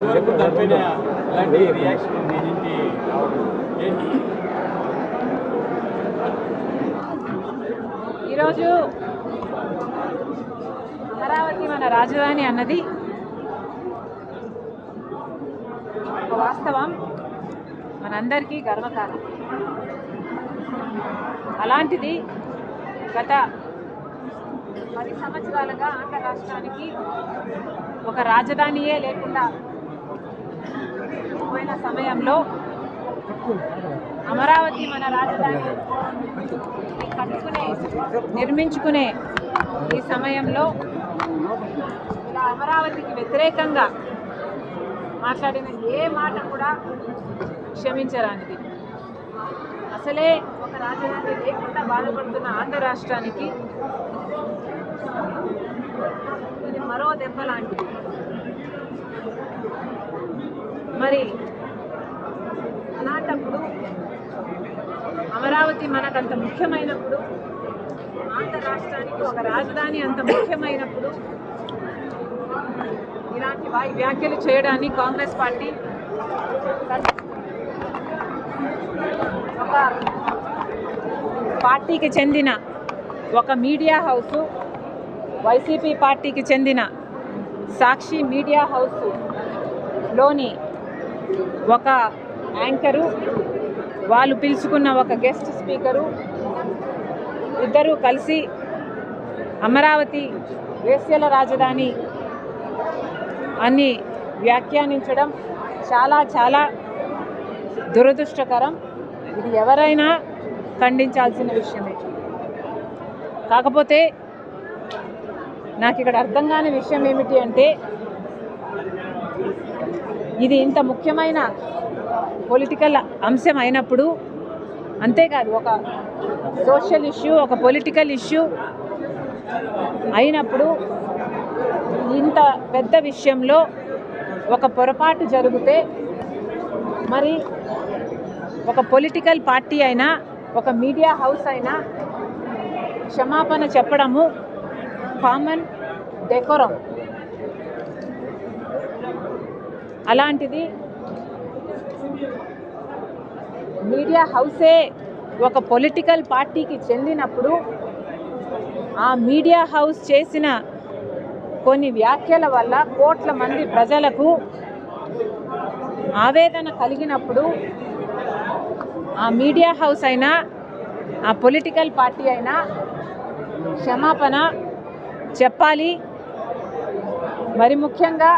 వరకు తప్పిన ఇలాంటి రియాక్షన్ మీ నుంచి ఈరోజు అమరావతి మన రాజధాని అన్నది ఒక వాస్తవం. మనందరికీ గర్వకారణం. అలాంటిది గత పది సంవత్సరాలుగా ఆంధ్ర రాష్ట్రానికి ఒక రాజధానియే లేకుండా పోయిన సమయంలో అమరావతి మన రాజధాని కట్టుకునే నిర్మించుకునే ఈ సమయంలో ఇలా అమరావతికి వ్యతిరేకంగా మాట్లాడిన ఏ మాట కూడా క్షమించరానిది. అసలే ఒక రాజధాని లేకుండా బాధపడుతున్న ఆంధ్ర రాష్ట్రానికి ఇది మరో దెబ్బ లాంటిది మరి అమరావతి మనకు అంత ముఖ్యమైనప్పుడు ఆంధ్ర రాష్ట్రానికి ఒక రాజధాని అంత ముఖ్యమైనప్పుడు ఇలాంటి వా- వ్యాఖ్యలు చేయడాన్ని కాంగ్రెస్ పార్టీ ఒక పార్టీకి చెందిన ఒక మీడియా హౌస్ వైసీపీ పార్టీకి చెందిన సాక్షి మీడియా హౌస్లోని ఒక యాంకరు వాళ్ళు పిలుచుకున్న ఒక గెస్ట్ స్పీకరు ఇద్దరూ కలిసి అమరావతి వేశ్యల రాజధాని అని వ్యాఖ్యానించడం చాలా చాలా దురదృష్టకరం. ఇది ఎవరైనా ఖండించాల్సిన విషయమే. కాకపోతే నాకు ఇక్కడ అర్థం కాని విషయం ఏమిటి అంటే ఇది ఇంత ముఖ్యమైన పొలిటికల్ అంశం అయినప్పుడు అంతేకాదు ఒక సోషల్ ఇష్యూ ఒక పొలిటికల్ ఇష్యూ అయినప్పుడు ఇంత పెద్ద విషయంలో ఒక పొరపాటు జరిగితే మరి ఒక పొలిటికల్ పార్టీ అయినా ఒక మీడియా హౌస్ అయినా క్షమాపణ చెప్పడము కామన్ డెకోరం అలాంటిది మీడియా హౌసే ఒక పొలిటికల్ పార్టీకి చెందినప్పుడు ఆ మీడియా హౌస్ చేసిన కొన్ని వ్యాఖ్యల వల్ల కోట్ల మంది ప్రజలకు ఆవేదన కలిగినప్పుడు ఆ మీడియా హౌస్ అయినా ఆ పొలిటికల్ పార్టీ అయినా క్షమాపణ చెప్పాలి. మరి ముఖ్యంగా